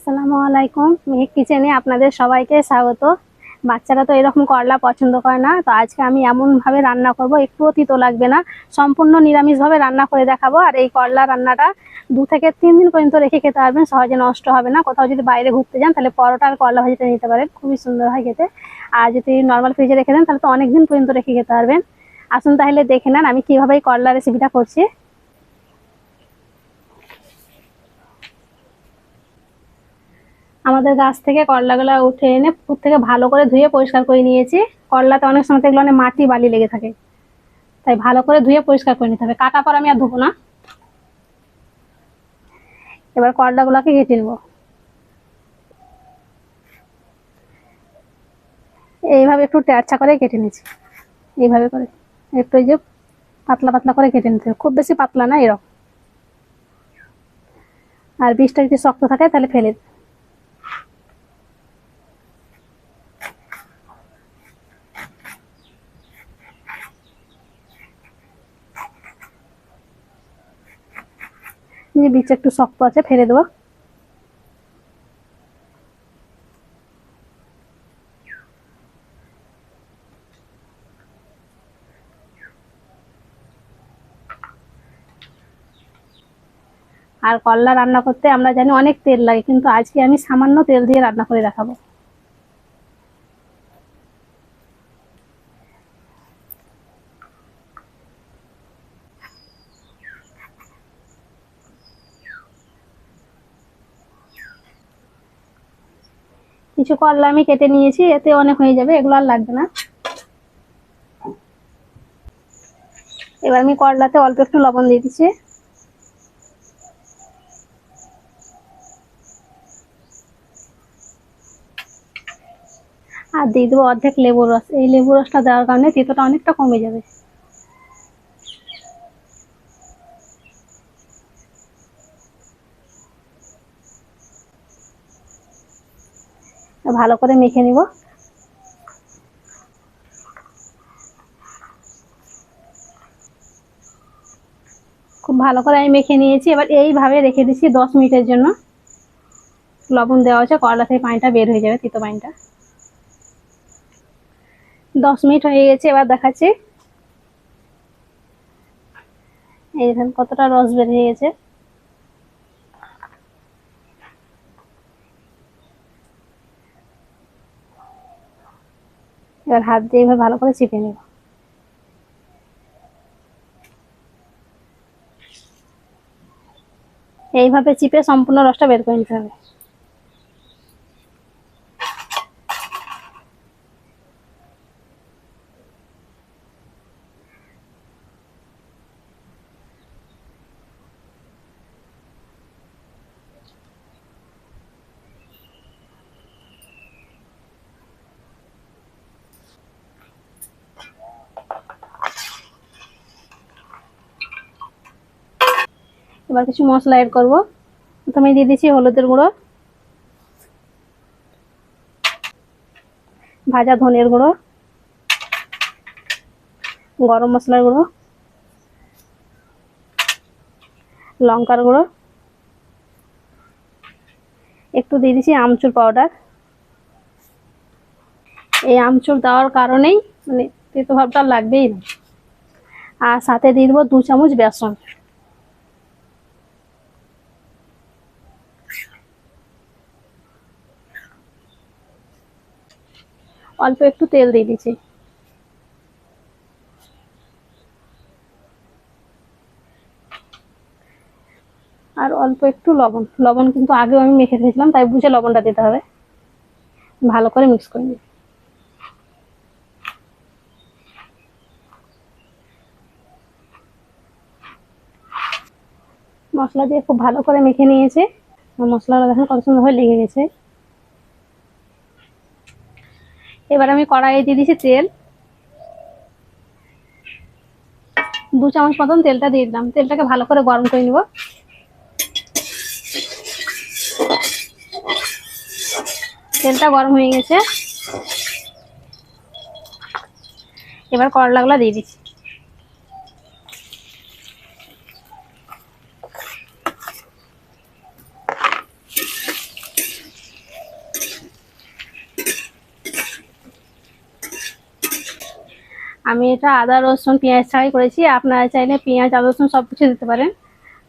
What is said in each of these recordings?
আসসালামু আলাইকুম। মেহেক কিচেনে আপনাদের সবাইকে স্বাগত। বাচ্চারা তো এরকম করলা পছন্দ করে না, তো আজকে আমি এমনভাবে রান্না করব একটুও তিতো লাগবে না। সম্পূর্ণ নিরামিষভাবে রান্না করে দেখাবো, আর এই করলা রান্নাটা দু থেকে তিন দিন পর্যন্ত রেখে খেতে পারবেন, সহজে নষ্ট হবে না। কোথাও যদি বাইরে ঘুরতে যান, তাহলে পরোটা আর করলা ভাজিটা নিতে পারেন, খুবই সুন্দর হয় খেতে। আর যদি নর্মাল ফ্রিজে রেখে দেন, তাহলে তো অনেক দিন পর্যন্ত রেখে খেতে পারবেন। আসুন তাহলে দেখে নেন আমি কীভাবে এই করলা রেসিপিটা করছি। আমাদের গাছ থেকে করলাগুলো উঠে এনে পুকুর থেকে ভালো করে ধুয়ে পরিষ্কার করে নিয়েছি। করলাতে অনেক সময় এগুলো অনেক মাটি বালি লেগে থাকে। তাই ভালো করে ধুয়ে পরিষ্কার করে নিতে হবে। কাটা পর আমি আর ধুবো না। এবার করলাগুলোকে কেটে নেব। এইভাবে একটু ট্যাচা করে কেটে নিচ্ছি। এইভাবে করে। একটু এই যে পাতলা পাতলা করে কেটে নিতে হবে। খুব বেশি পাতলা না, এরকম। আর বীজটা যদি শক্ত থাকে তাহলে ফেলে দিতে যে বীজটা একটু শক্ত আছে, ফেলে দেবো। আর করলা রান্না করতে আমরা জানি অনেক তেল লাগে, কিন্তু আজকে আমি সামান্য তেল দিয়ে রান্না করে দেখাবো। কিছু করলা আমি কেটে নিয়েছি, এতে অনেক হয়ে যাবে, এগুলো আর লাগবে না। এবার আমি করলাতে অল্প একটু লবণ দিয়ে দিচ্ছি। আর দিয়ে দেবো অর্ধেক লেবুর রস। এই লেবুর রসটা দেওয়ার কারণে তেতোটা অনেকটা কমে যাবে। ভালো করে মেখে নিব। খুব ভালো করে আমি মেখে নিয়েছি। এবার এইভাবে রেখে দিচ্ছি দশ মিনিটের জন্য। লবণ দেওয়া হচ্ছে করলা থেকে পানিটা বের হয়ে যাবে, তিতো পানিটা। দশ মিনিট হয়ে গেছে, এবার দেখাচ্ছি। এই দেখেন কতটা রস বেরিয়ে গেছে। এবার হাত দিয়ে এভাবে ভালো করে চিপে নেব। এইভাবে চিপে সম্পূর্ণ রসটা বের করে নিতে হবে। এবার কিছু মশলা এড করব। প্রথমে দিয়ে দিচ্ছি হলুদের গুঁড়ো, ভাজা ধনের গুঁড়ো, গরম মশলার গুঁড়ো, লঙ্কার গুঁড়ো। একটু দিয়ে দিচ্ছি আমচুর পাউডার এই আমচুর দেওয়ার কারণেই মানে তেতো ভাবটা লাগবেই না। আর সাথে দিয়ে দেবো দু চামচ বেসন। অল্প একটু তেল দিয়ে দিচ্ছি। আর অল্প একটু লবণ। লবণ কিন্তু আগেও আমি মেখে রেখেছিলাম, তাই বুঝে লবণটা দিতে হবে। ভালো করে মিক্স করে মশলা দিয়ে খুব ভালো করে মেখে নিয়েছে। মশলাটা দেখেন কত সুন্দর হয়ে লেগে গেছে। এবার আমি কড়াইয়ে দিয়ে দিচ্ছি তেল। দু চামচ মতন তেলটা দিয়ে দিলাম। তেলটাকে ভালো করে গরম করে নিব। তেলটা গরম হয়ে গেছে। এবার করলাগুলো দিয়ে দিচ্ছি। আমি এটা আদা, রসুন, পেঁয়াজ ছাড়াই করেছি। আপনারা চাইলে পেঁয়াজ, আদা, রসুন সব কিছু দিতে পারেন।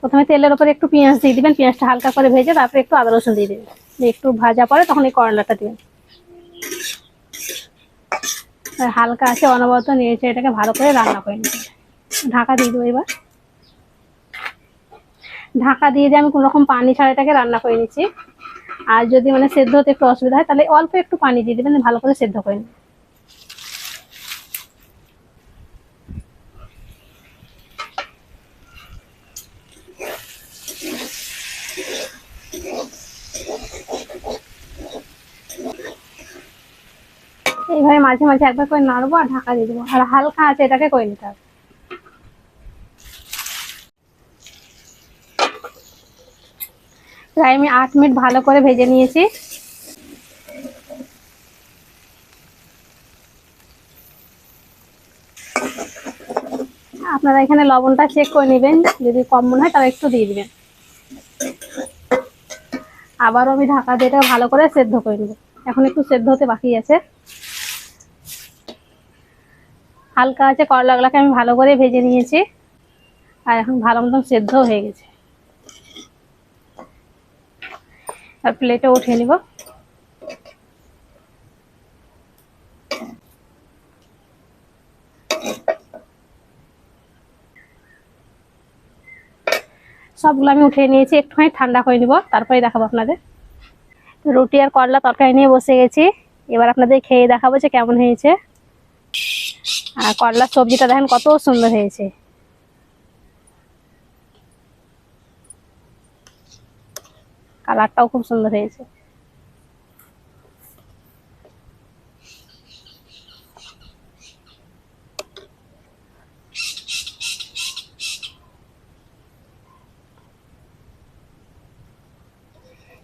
প্রথমে তেলের উপরে একটু পেঁয়াজ দিয়ে দিবেন। পেঁয়াজটা হালকা করে ভেজে তারপরে একটু আদা, রসুন দিয়ে দিবেন। একটু ভাজা পরে তখন এই করলাটা দিবেন। হালকা আছে, অনবরত নিয়েছে এটাকে ভালো করে রান্না করে নিতে ঢাকা দিয়ে দেবো এবার। ঢাকা দিয়ে দিয়ে আমি কোনো রকম পানি ছাড়া এটাকে রান্না করে নিচ্ছি। আর যদি মানে সেদ্ধ হতে একটু অসুবিধা হয়, তাহলে অল্প একটু পানি দিয়ে দেবেন, ভালো করে সেদ্ধ করে নিন এইভাবে মাঝে মাঝে একবার করে নাড়বো আর ঢাকা দিয়ে দেবো। আর হালকা আছে, এটাকে করে নিতে হবে। আমি আট মিনিট ভালো করে ভেজে নিয়েছি। আপনারা এখানে লবণটা চেক করে নেবেন, যদি কম মনে হয় তাহলে একটু দিয়ে দিবেন। আবারও আমি ঢাকা দিয়ে ভালো করে সেদ্ধ করে নেব। এখন একটু সেদ্ধ হতে বাকি আছে। হালকা আছে করলাগুলোকে আমি ভালো করে ভেজে নিয়েছি। আর এখন ভালো মতন সেদ্ধ হয়ে গেছে। আর প্লেটে উঠিয়ে নিব। সবগুলো আমি উঠিয়ে নিয়েছি, একটুখানি ঠান্ডা করে নিব, তারপরে দেখাবো আপনাদের। রুটি আর করলা তরকারি নিয়ে বসে গেছি। এবার আপনাদের খেয়ে দেখাবো যে কেমন হয়েছে। আর করলার সবজিটা দেখেন কত সুন্দর হয়েছে। কালারটাও খুব সুন্দর হয়েছে।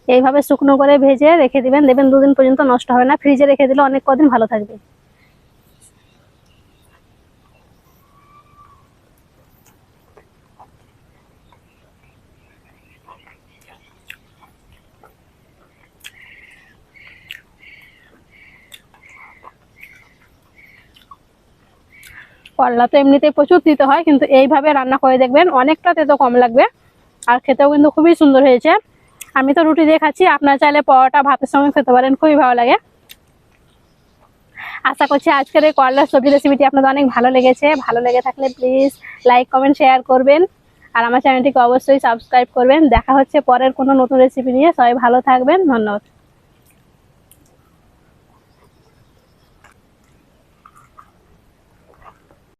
এইভাবে শুকনো করে ভেজে রেখে দিবেন দেখবেন দুদিন পর্যন্ত নষ্ট হবে না। ফ্রিজে রেখে দিলে অনেক কদিন ভালো থাকবে। করলা তো এমনিতেই প্রচুর দিতে হয়, কিন্তু এইভাবে রান্না করে দেখবেন অনেকটা তেতো কম লাগবে। আর খেতেও কিন্তু খুবই সুন্দর হয়েছে। আমি তো রুটি দিয়ে খাচ্ছি, আপনারা চাইলে পরোটা ভাতের সঙ্গে খেতে পারেন, খুবই ভালো লাগে। আশা করছি আজকের এই করলার সবজি রেসিপিটি আপনাদের অনেক ভালো লেগেছে। ভালো লেগে থাকলে প্লিজ লাইক কমেন্ট শেয়ার করবেন। আর আমার চ্যানেলটিকে অবশ্যই সাবস্ক্রাইব করবেন। দেখা হচ্ছে পরের কোনো নতুন রেসিপি নিয়ে। সবাই ভালো থাকবেন। ধন্যবাদ।